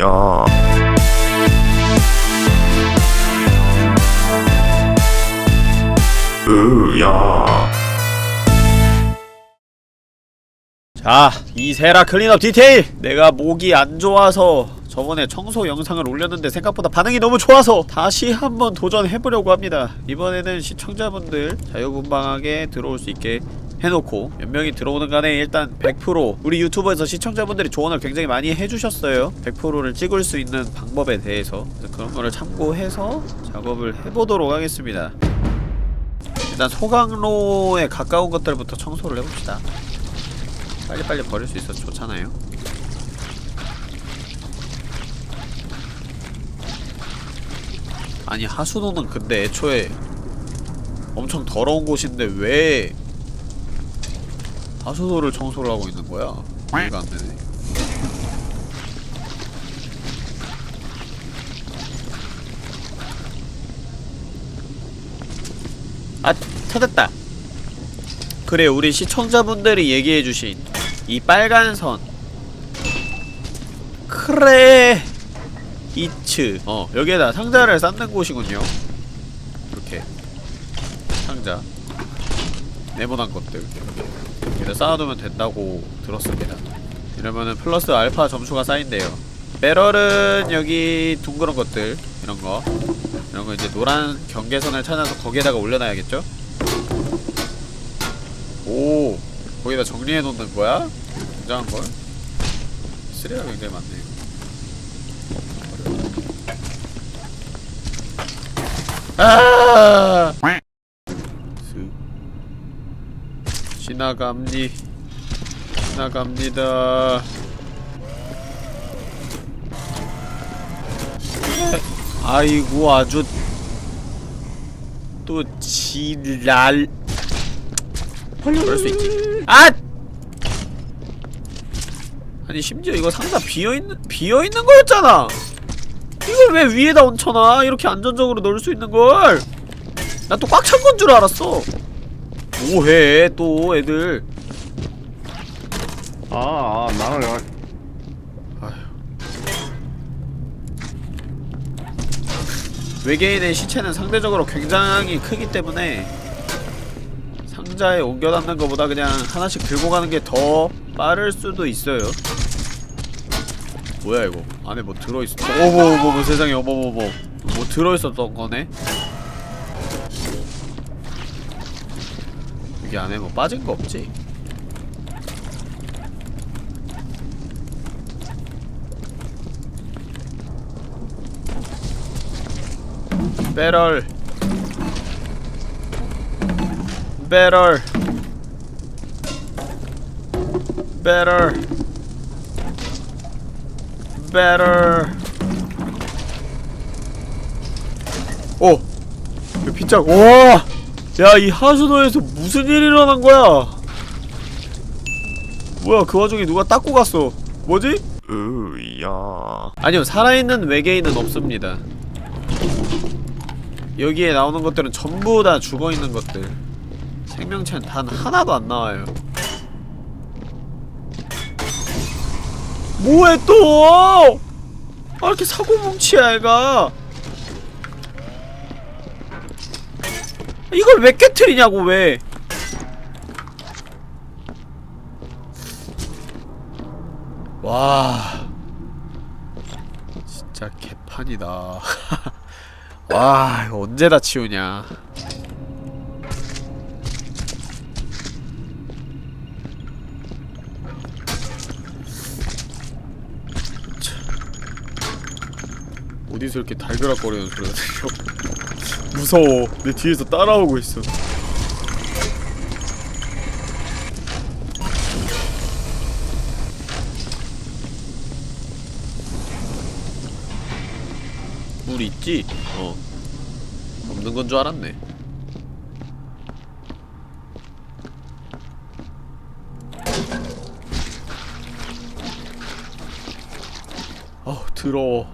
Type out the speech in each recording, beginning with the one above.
으야 으야 자, 이 세라 클린업 디테일! 내가 목이 안 좋아서 저번에 청소 영상을 올렸는데 생각보다 반응이 너무 좋아서 다시 한번 도전해보려고 합니다. 이번에는 시청자분들 자유분방하게 들어올 수 있게 해놓고 몇 명이 들어오는 간에 일단 100% 우리 유튜브에서 시청자분들이 조언을 굉장히 많이 해주셨어요. 100%를 찍을 수 있는 방법에 대해서 그런 거를 참고해서 작업을 해보도록 하겠습니다. 일단 소강로에 가까운 것들부터 청소를 해봅시다. 빨리빨리 버릴 수 있어서 좋잖아요. 아니 하수도는 근데 애초에 엄청 더러운 곳인데 왜 하수도를 청소를 하고 있는 거야? 이해가 안 되네. 아 터졌다. 그래 우리 시청자분들이 얘기해주신 이 빨간 선. 그래. 이츠. 어 여기에다 상자를 쌓는 곳이군요. 이렇게. 상자 네모난 것들 여기다 쌓아두면 된다고 들었습니다 이러면은 플러스 알파 점수가 쌓인대요 배럴은 여기 둥그런 것들 이런 거 이런 거 이제 노란 경계선을 찾아서 거기에다가 올려놔야겠죠? 오 거기다 정리해 놓는 거야? 굉장한 걸? 쓰레가 굉장히 많네. 아! 지나갑니. 지나갑니다. 아이고 아주 또 지랄 그럴 수 있지. 아! 아니 심지어 이거 상자 비어있는 비어있는 거였잖아 이걸 왜 위에다 얹혀놔 이렇게 안전적으로 넣을 수 있는 걸 나 또 꽉 찬 건 줄 알았어 뭐해 또 애들? 아, 아 나는 여- 외계인의 시체는 상대적으로 굉장히 크기 때문에 상자에 옮겨 담는 것보다 그냥 하나씩 들고 가는 게 더 빠를 수도 있어요. 뭐야 이거? 안에 뭐 들어있어 어머머머 세상에 어머머머. 뭐 들어있었던 거네 여기 안에 뭐 빠진 거 없지? 배럴 배럴 배럴 배럴 오! 그 빗자국 와! 야 이 하수도에서 무슨 일이 일어난 거야? 뭐야 그 와중에 누가 닦고 갔어? 뭐지? 으야. 아니요 살아있는 외계인은 없습니다. 여기에 나오는 것들은 전부 다 죽어있는 것들. 생명체는 단 하나도 안 나와요. 뭐해 또! 아 이렇게 사고뭉치야 애가 이걸 왜 깨트리냐고 왜? 와... 진짜 개판이다. 와 이거 언제 다 치우냐. 차. 어디서 이렇게 달그락거리는 소리가 들려 무서워. 내 뒤에서 따라오고 있어. 물 있지? 어. 없는 건 줄 알았네. 어우 더러워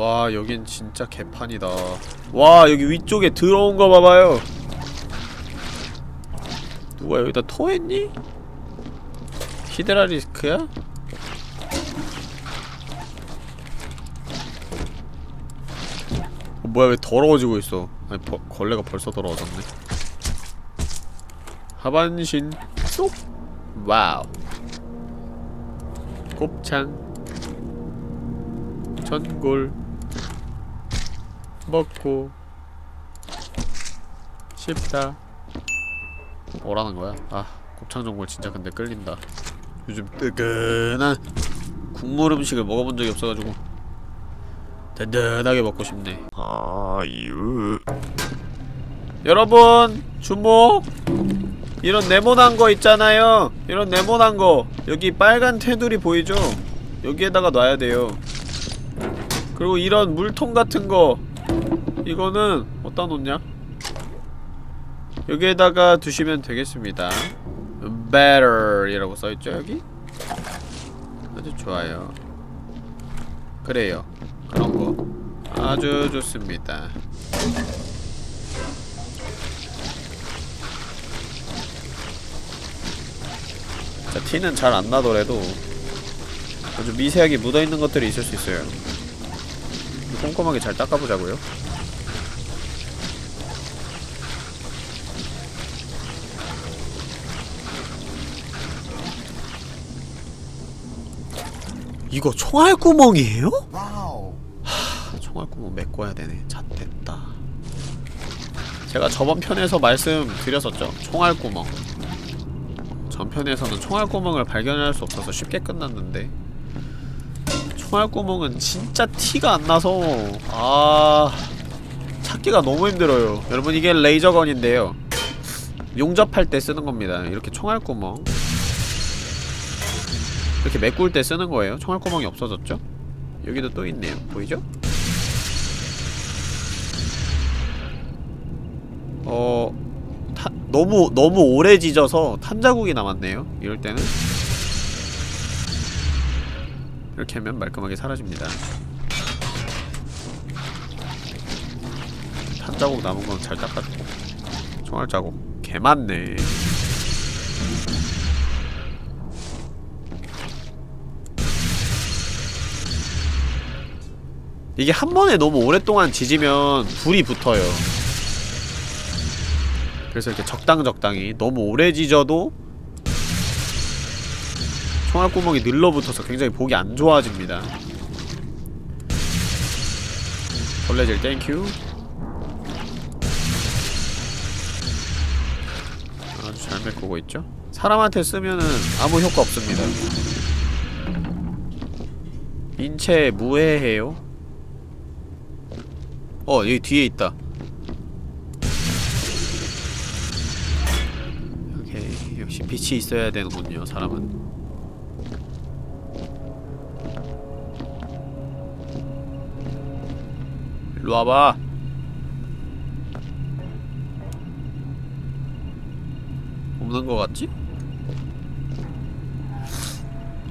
와 여긴 진짜 개판이다. 와 여기 위쪽에 들어온 거 봐봐요. 누가 여기다 토했니? 히드라리스크야? 어, 뭐야 왜 더러워지고 있어? 아니 버, 걸레가 벌써 더러워졌네. 하반신 쏙! 와우. 곱창. 전골 먹고 싶다. 뭐라는 거야? 아 곱창 전골 진짜 근데 끌린다. 요즘 뜨끈한 국물 음식을 먹어본 적이 없어가지고 든든하게 먹고 싶네. 아유. 여러분 주목 이런 네모난 거 있잖아요. 이런 네모난 거. 여기 빨간 테두리 보이죠? 여기에다가 놔야 돼요. 그리고 이런 물통 같은 거 이거는 어디다 놓냐? 여기에다가 두시면 되겠습니다. Better 이라고 써있죠 여기? 아주 좋아요. 그래요. 그런 거. 아주 좋습니다. 자, 티는 잘 안 나더라도 아주 미세하게 묻어있는 것들이 있을 수 있어요 꼼꼼하게 잘 닦아보자고요. 이거 총알 구멍이에요? 하, 총알 구멍 메꿔야 되네. 잣됐다. 제가 저번 편에서 말씀드렸었죠. 총알 구멍. 전편에서는 총알 구멍을 발견할 수 없어서 쉽게 끝났는데 총알구멍은 진짜 티가 안 나서. 아 찾기가 너무 힘들어요. 여러분 이게 레이저건인데요. 용접할 때 쓰는 겁니다. 이렇게 총알구멍. 이렇게 메꿀 때 쓰는 거예요. 총알구멍이 없어졌죠? 여기도 또 있네요. 보이죠? 어... 타, 너무 너무 오래 지져서 탄 자국이 남았네요. 이럴 때는 이렇게 하면 말끔하게 사라집니다. 탄 자국 남은 건 잘 닦아주고 총알 자국 개 많네. 이게 한 번에 너무 오랫동안 지지면 불이 붙어요. 그래서 이렇게 적당적당히 너무 오래 지져도 총알구멍이 늘러붙어서 굉장히 보기 안 좋아집니다. 벌레질 땡큐 아주 잘 메꾸고 있죠? 사람한테 쓰면은 아무 효과 없습니다. 인체 무해해요? 어 여기 뒤에 있다. 역시 빛이 있어야 되는군요 사람은 일로 와봐. 없는 거 같지?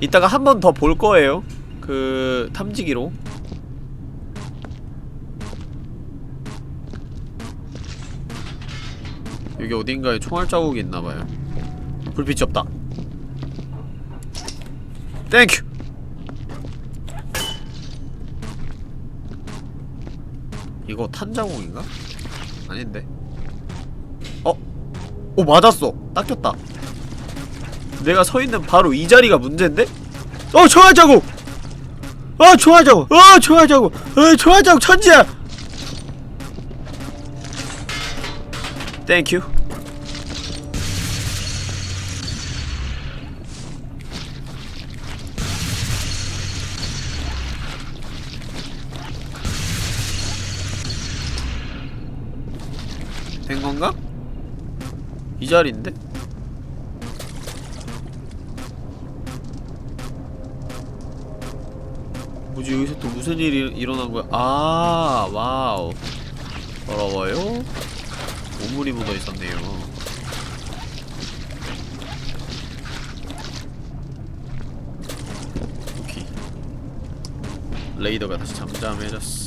이따가 한 번 더 볼 거예요. 그 탐지기로. 여기 어딘가에 총알 자국이 있나봐요. 불빛이 없다. 땡큐 이거 탄 자국인가? 아닌데 어? 오 맞았어 닦였다 내가 서있는 바로 이 자리가 문제인데? 어 총알 자국! 어 총알 자국! 어 총알 자국! 어 총알 자국 천지야! 땡큐 자리인데? 뭐지 여기서 또 무슨 일이 일어난 거야? 아 와우 더러워요? 오물이 묻어 있었네요. 오케이. 레이더가 다시 잠잠해졌어.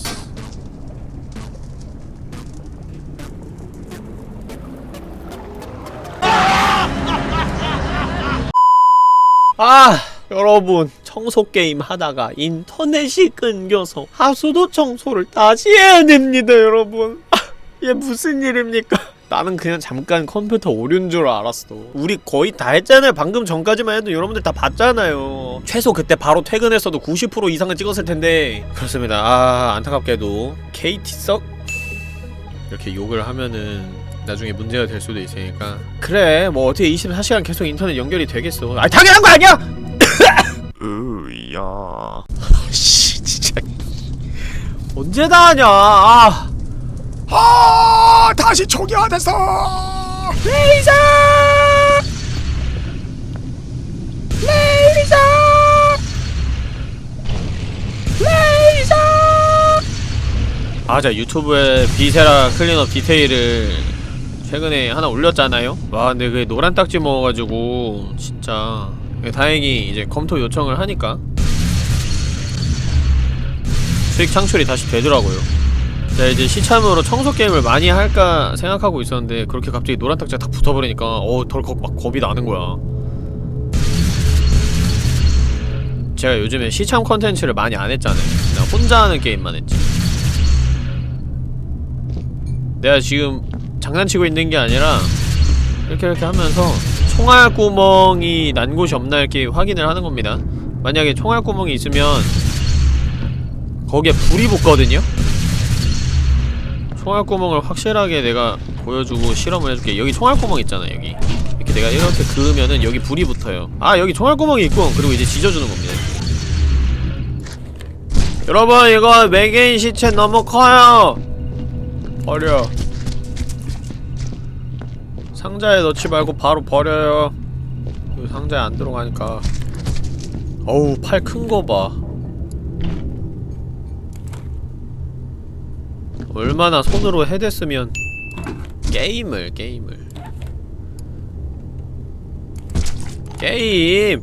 아 여러분 청소 게임 하다가 인터넷이 끊겨서 하수도 청소를 다시 해야 됩니다 여러분. 아, 이게 무슨 일입니까? 나는 그냥 잠깐 컴퓨터 오류인 줄 알았어. 우리 거의 다 했잖아요. 방금 전까지만 해도 여러분들 다 봤잖아요. 최소 그때 바로 퇴근했어도 90% 이상은 찍었을 텐데. 그렇습니다. 아 안타깝게도 KT 썩? 이렇게 욕을 하면은 나중에 문제가 될 수도 있으니까. 그래 뭐 어떻게 24시간 계속 인터넷 연결이 되겠어. 아 당연한 거 아니야! 으야. 씨 진짜. 언제 다 하냐? 아. 아 다시 초기화됐어 레이저 레이저 레이저 아자 유튜브에 비세라 클린업 디테일을 최근에 하나 올렸잖아요? 와 근데 그게 노란 딱지 먹어가지고 진짜 다행히 이제 검토 요청을 하니까 수익 창출이 다시 되더라고요. 자 이제 시참으로 청소 게임을 많이 할까 생각하고 있었는데 그렇게 갑자기 노란 딱지가 딱 붙어버리니까 어 덜컥 막 겁이 나는 거야. 제가 요즘에 시참 컨텐츠를 많이 안 했잖아요. 그냥 혼자 하는 게임만 했지. 내가 지금 장난치고 있는 게 아니라 이렇게 이렇게 하면서 총알 구멍이 난 곳이 없나 이렇게 확인을 하는 겁니다. 만약에 총알 구멍이 있으면 거기에 불이 붙거든요. 총알 구멍을 확실하게 내가 보여주고 실험을 해줄게. 여기 총알 구멍 있잖아 여기. 이렇게 내가 이렇게 그으면은 여기 불이 붙어요. 아 여기 총알 구멍이 있고 그리고 이제 지져주는 겁니다. 여러분 이거 외계인 시체 너무 커요. 버려 상자에 넣지 말고 바로 버려요. 이 상자에 안 들어가니까. 어우 팔 큰 거 봐. 얼마나 손으로 해댔으면 게임을 게임을. 게임!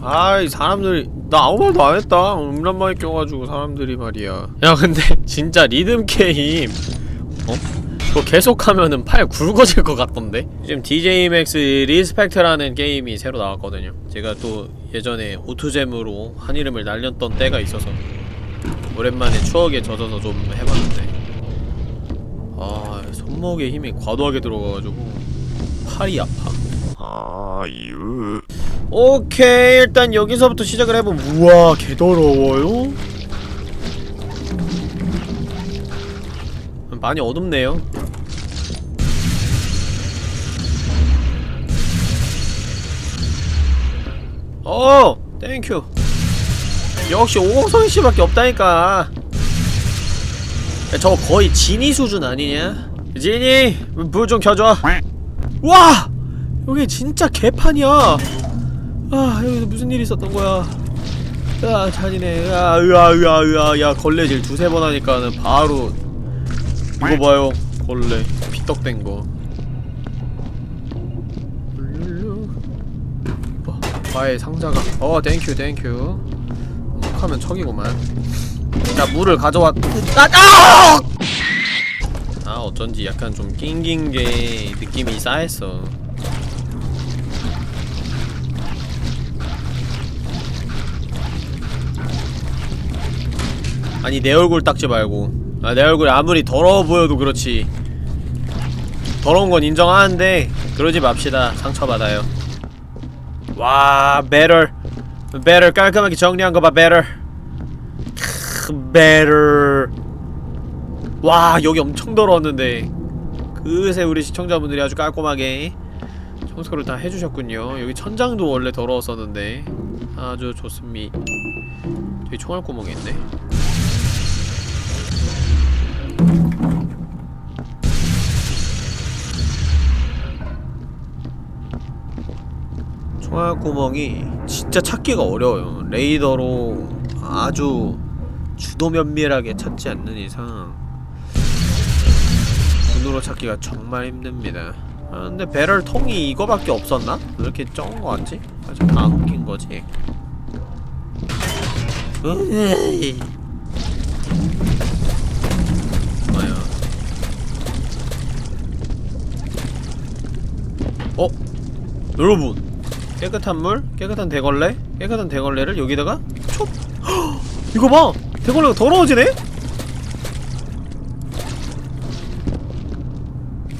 아이 사람들이 나 아무 말도 안 했다. 음란마에 껴가지고 사람들이 말이야. 야 근데 진짜 리듬 게임. 어? 그거 계속하면은 팔 굵어질 것 같던데? 지금 DJ Max 리스펙트라는 게임이 새로 나왔거든요. 제가 또 예전에 오투잼으로 한 이름을 날렸던 때가 있어서 오랜만에 추억에 젖어서 좀 해봤는데. 아 손목에 힘이 과도하게 들어가가지고 팔이 아파. 아유. 오케이 일단 여기서부터 시작을 해보면 우와 개더러워요? 많이 어둡네요. 어 땡큐 역시 오공성이 씨밖에 없다니까. 야, 저거 거의 지니 수준 아니냐? 지니 불 좀 켜줘. 와! 여기 진짜 개판이야. 아 여기서 무슨 일이 있었던 거야? 야 잔이네 야 으아 으아 으아. 야 걸레질 두세 번 하니까는 바로 이거 봐요. 걸레 피떡된 거. 와, 바에 상자가. 어 땡큐 땡큐 하면 척이구만. 자 물을 가져왔 아! 아! 아 어쩐지 약간 좀 낑긴 게 느낌이 싸했어. 아니 내 얼굴 닦지 말고 아, 내 얼굴 아무리 더러워 보여도 그렇지. 더러운 건 인정하는데 그러지 맙시다. 상처받아요. 와 better better 깔끔하게 정리한 거봐 크, better 와 여기 엄청 더러웠는데. 그새 우리 시청자분들이 아주 깔끔하게 청소를 다 해주셨군요. 여기 천장도 원래 더러웠었는데. 아주 좋습니다. 여기 총알구멍이 있네 총알구멍이 진짜 찾기가 어려워요 레이더로 아주 주도 면밀하게 찾지 않는 이상 눈으로 찾기가 정말 힘듭니다 아, 근데 배럴 통이 이거밖에 없었나? 왜 이렇게 적은 거 같지? 아직 안 웃긴 거지 으이. 뭐야 어? 여러분 깨끗한 물, 깨끗한 대걸레, 깨끗한 대걸레를 여기다가 촉! 헉! 이거 봐! 대걸레가 더러워지네?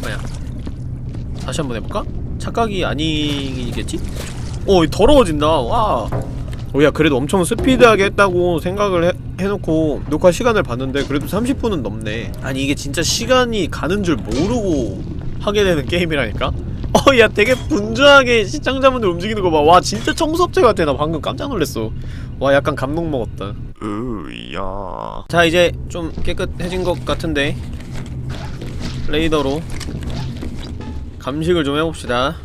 뭐야 다시 한번 해볼까? 착각이 아니겠지? 어 더러워진다 와 오야 그래도 엄청 스피드하게 했다고 생각을 해, 해놓고 녹화 시간을 봤는데 그래도 30분은 넘네 아니 이게 진짜 시간이 가는 줄 모르고 하게 되는 게임이라니까? 어 야 되게 분주하게 시청자분들 움직이는 거 봐. 와 진짜 청소업체 같아 나? 방금 깜짝 놀랐어. 와 약간 감동 먹었다. 으야. 자 이제 좀 깨끗해진 것 같은데 레이더로 감식을 좀 해봅시다.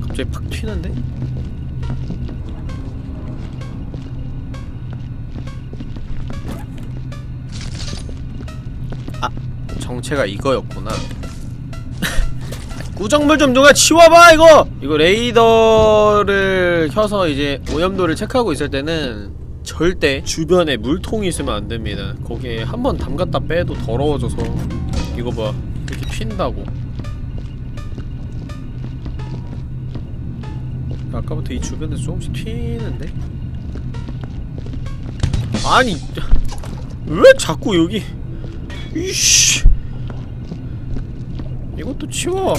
갑자기 팍 튀는데? 정체가 이거였구나 구정물 좀 누가 치워봐 이거! 이거 레이더를 켜서 이제 오염도를 체크하고 있을 때는 절대 주변에 물통이 있으면 안 됩니다. 거기에 한 번 담갔다 빼도 더러워져서 이거 봐 이렇게 튄다고. 아까부터 이 주변에서 조금씩 튀는데? 아니 왜 자꾸 여기 이씨 이것도 치워.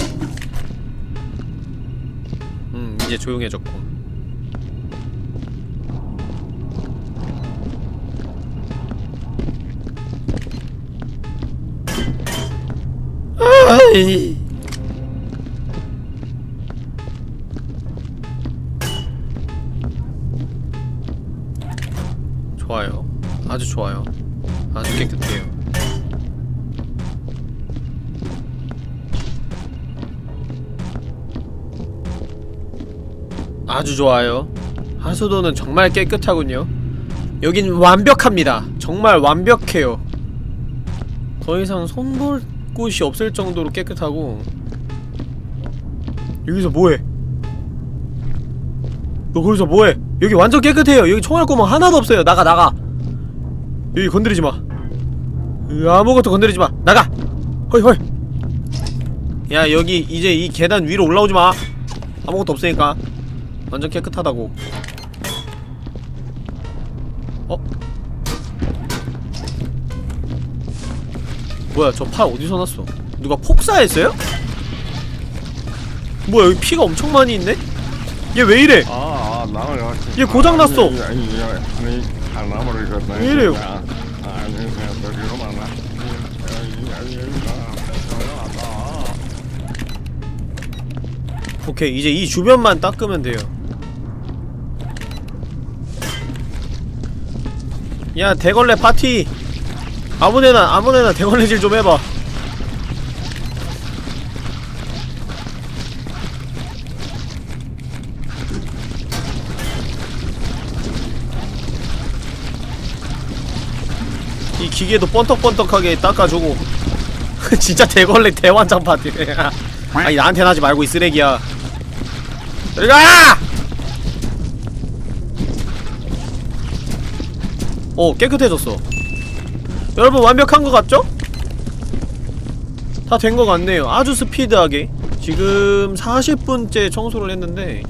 음, 이제 조용해졌고. 아이. 좋아요. 아주 좋아요. 아주 깨끗해요. 아주 좋아요. 하수도는 정말 깨끗하군요. 여긴 완벽합니다. 정말 완벽해요. 더 이상 손볼 곳이 없을 정도로 깨끗하고 여기서 뭐해? 너 거기서 뭐해? 여기 완전 깨끗해요. 여기 총알 구멍 하나도 없어요. 나가 나가. 여기 건드리지 마. 으, 아무것도 건드리지 마. 나가. 헐 헐. 야 여기 이제 이 계단 위로 올라오지 마. 아무것도 없으니까. 완전 깨끗하다고 어? 뭐야 저 팔 어디서 났어 누가 폭사했어요? 뭐야 여기 피가 엄청 많이 있네? 얘 왜 이래? 아, 나는 얘 고장났어. 아니, 아니, 아니, 하나버리겠네. 왜 이래요? 아, 아니, 오케이 이제 이 주변만 닦으면 돼요. 야 대걸레 파티. 아무데나 아무데나 대걸레질 좀 해봐. 이 기계도 번떡번떡하게 닦아주고. 진짜 대걸레 대환장 파티네. 아니 나한테는 하지 말고 이 쓰레기야 들어가! 오 깨끗해졌어 여러분 완벽한 것 같죠? 다 된 것 같네요 아주 스피드하게 지금 40분째 청소를 했는데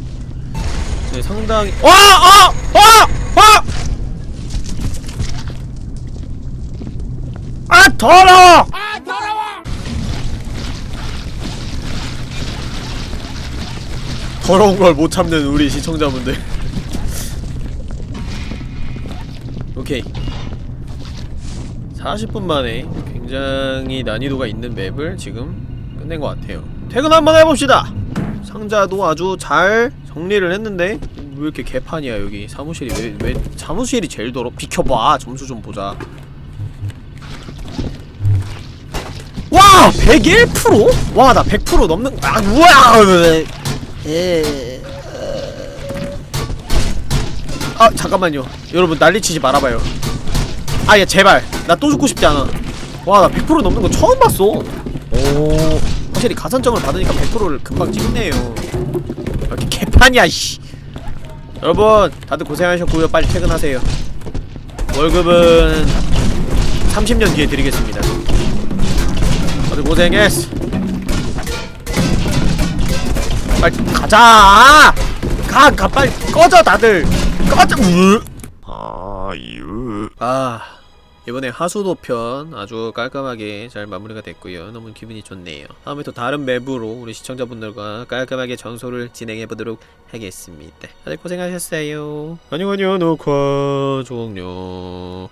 네, 상당히 와! 아! 아! 아! 아 더러워! 더러운 걸 못 참는 우리 시청자분들. 오케이. 40분 만에 굉장히 난이도가 있는 맵을 지금 끝낸 것 같아요. 퇴근 한번 해봅시다! 상자도 아주 잘 정리를 했는데 왜 이렇게 개판이야 여기 사무실이 왜, 왜 사무실이 제일 더러 비켜봐 점수 좀 보자 와! 101%? 와 나 100% 넘는 아 우와 예. 아 잠깐만요. 여러분 난리치지 말아봐요. 아야 제발. 나 또 죽고 싶지 않아. 와 나 100% 넘는 거 처음 봤어. 오 확실히 가산점을 받으니까 100%를 금방 찍네요. 이렇게 개판이야 씨. 여러분 다들 고생하셨고요. 빨리 퇴근하세요. 월급은 30년 뒤에 드리겠습니다. 다들 고생했어 빨리 가자. 가! 가 빨리 꺼져 다들. 꺼져. 으. 아 유. 아 이번에 하수도 편 아주 깔끔하게 잘 마무리가 됐고요. 너무 기분이 좋네요. 다음에 또 다른 맵으로 우리 시청자분들과 깔끔하게 전소를 진행해 보도록 하겠습니다. 다들 고생하셨어요. 안녕 안녕 녹화 종료